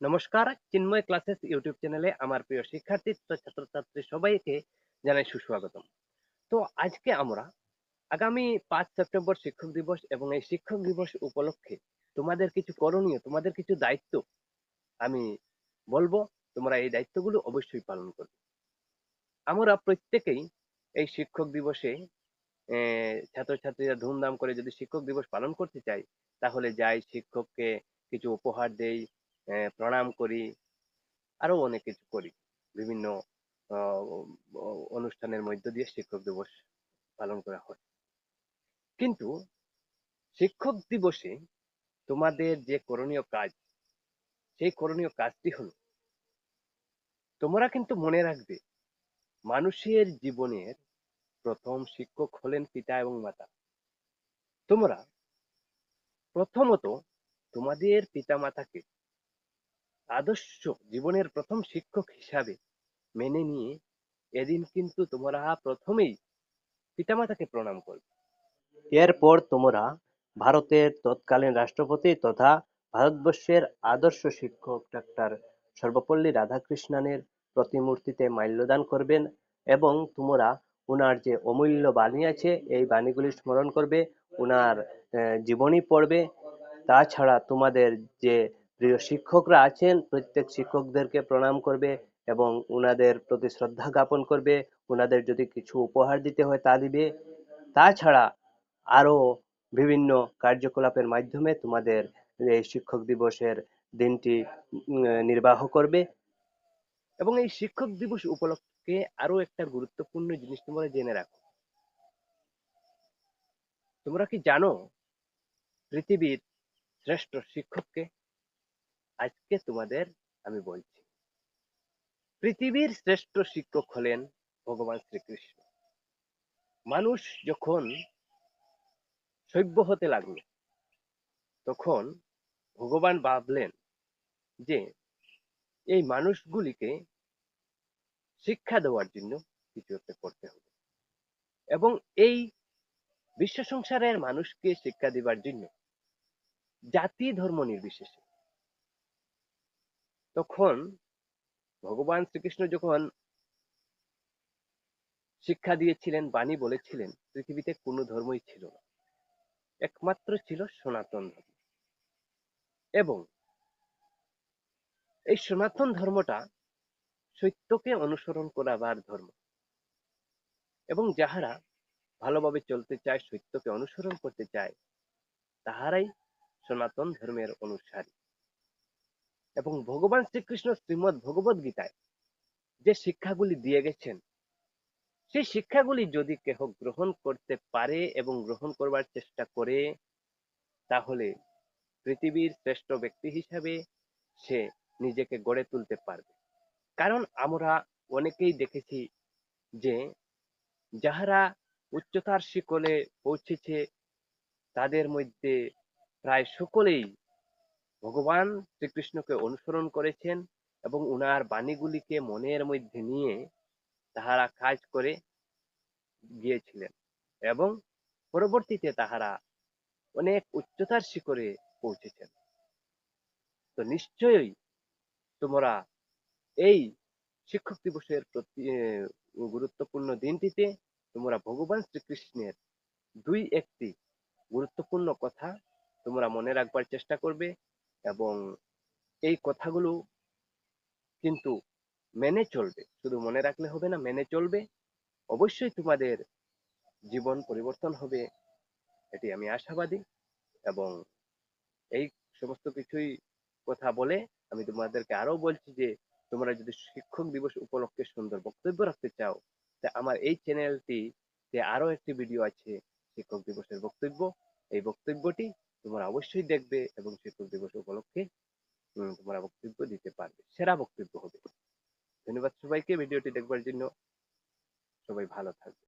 নমস্কার, চিন্ময় classes YouTube চ্যানেলে আমার প্রিয় শিক্ষার্থী ছাত্রছাত্রী সবাইকে জানাই সুস্বাগতম। তো আজকে আমরা আগামী পাঁচ সেপ্টেম্বর শিক্ষক দিবস এবং এই শিক্ষক দিবস উপলক্ষে তোমাদের কিছু করণীয়, তোমাদের কিছু দায়িত্ব আমি বলব, তোমরা এই দায়িত্বগুলো অবশ্যই পালন করবে। আমরা প্রত্যেকেই এই শিক্ষক দিবসে ছাত্রছাত্রীরা ধুমধাম করে যদি শিক্ষক দিবস পালন করতে চাই তাহলে যাই শিক্ষককে কিছু উপহার দেই প্রণাম করি আরও অনেক কিছু করি। বিভিন্ন অনুষ্ঠানের মধ্য দিয়ে শিক্ষক দিবস পালন করা হয়। কিন্তু শিক্ষক দিবসে তোমাদের যে করণীয় কাজ, সেই করণীয় কাজটি হলো, তোমরা কিন্তু মনে রাখবে, মানুষের জীবনের প্রথম শিক্ষক হলেন পিতা এবং মাতা। তোমরা প্রথমত তোমাদের পিতা মাতাকে আদর্শ জীবনের প্রথম শিক্ষক হিসাবে মেনে নিয়ে এদিন কিন্তু তোমরা প্রথমেই পিতামাতাকে প্রণাম করবে। এরপর তোমরা ভারতের তৎকালীন রাষ্ট্রপতি তথা ভারতবর্ষের আদর্শ শিক্ষক ডাক্তার সর্বপল্লী রাধাকৃষ্ণনের প্রতিমূর্তিতে মাল্যদান করবেন এবং তোমরা উনার যে অমূল্য বাণী আছে এই বাণীগুলি স্মরণ করবে আহ, জীবনী পড়বে। তাছাড়া তোমাদের যে প্রিয় শিক্ষকরা আছেন, প্রত্যেক শিক্ষকদেরকে প্রণাম করবে এবং ওনাদের প্রতি শ্রদ্ধা জ্ঞাপন করবে ওনাদের যদি কিছু উপহার দিতে হয় তা দিবে। তাছাড়া আরও বিভিন্ন কার্যকলাপের মাধ্যমে তোমাদের এই শিক্ষক দিবসের দিনটি নির্বাহ করবে। এবং এই শিক্ষক দিবস উপলক্ষে আরও একটা গুরুত্বপূর্ণ জিনিস তোমরা জেনে রাখো। তোমরা কি জানো, পৃথিবীর শ্রেষ্ঠ শিক্ষককে আজকে তোমাদের আমি বলছি, পৃথিবীর শ্রেষ্ঠ শিক্ষক হলেন ভগবান শ্রীকৃষ্ণ। মানুষ যখন সভ্য হতে লাগল, তখন ভগবান ভাবলেন যে এই মানুষগুলিকে শিক্ষা দেওয়ার জন্য কিছু একটা করতে হবে এবং এই বিশ্ব সংসারের মানুষকে শিক্ষা দেবার জন্য জাতি ধর্ম নির্বিশেষে তখন ভগবান শ্রীকৃষ্ণ যখন শিক্ষা দিয়েছিলেন, বাণী বলেছিলেন, পৃথিবীতে কোনো ধর্মই ছিল না। একমাত্র ছিল সনাতন ধর্ম। এবং এই সনাতন ধর্মটা সত্যকে অনুসরণ করাবার ধর্ম। এবং যাহারা ভালোভাবে চলতে চায়, সত্যকে অনুসরণ করতে চায়, তাহারাই সনাতন ধর্মের অনুসারী। এবং ভগবান শ্রীকৃষ্ণ শ্রীমদ ভগবত গীতায় যে শিক্ষাগুলি দিয়ে গেছেন, সেই শিক্ষাগুলি যদি কেহ গ্রহণ করতে পারে এবং গ্রহণ করবার চেষ্টা করে, তাহলে পৃথিবীর শ্রেষ্ঠ ব্যক্তি হিসাবে সে নিজেকে গড়ে তুলতে পারবে। কারণ আমরা অনেকেই দেখেছি যে যাহারা উচ্চতার শিকলে পৌঁছেছে, তাদের মধ্যে প্রায় সকলেই ভগবান শ্রীকৃষ্ণকে অনুসরণ করেছেন এবং উনার বাণীগুলিকে মনের মধ্যে নিয়ে তাহারা কাজ করে গিয়েছিলেন এবং পরবর্তীতে তাহারা অনেক উচ্চতার শিখরে পৌঁছেছেন। তো নিশ্চয়ই তোমরা এই শিক্ষক দিবসের প্রতি গুরুত্বপূর্ণ দিনটিতে তোমরা ভগবান শ্রীকৃষ্ণের দুই একটি গুরুত্বপূর্ণ কথা তোমরা মনে রাখবার চেষ্টা করবে। এবং এই কথাগুলো কিন্তু মেনে চলবে। শুধু মনে রাখলে হবে না, মেনে চলবে। অবশ্যই তোমাদের জীবন পরিবর্তন হবে, এটি আমি আশাবাদী এবং এই সমস্ত কিছুই কথা বলে আমি তোমাদেরকে আরও বলছি যে, তোমরা যদি শিক্ষক দিবস উপলক্ষে সুন্দর বক্তব্য রাখতে চাও, তা আমার এই চ্যানেলটি তে আরও একটি ভিডিও আছে, শিক্ষক দিবসের বক্তব্য। এই বক্তব্যটি তোমরা অবশ্যই দেখবে এবং শিক্ষক দিবস উপলক্ষে উম, তোমরা বক্তব্য দিতে পারবে সেরা বক্তব্য হবে। ধন্যবাদ সবাইকে ভিডিওটি দেখবার জন্য সবাই ভালো থাকবে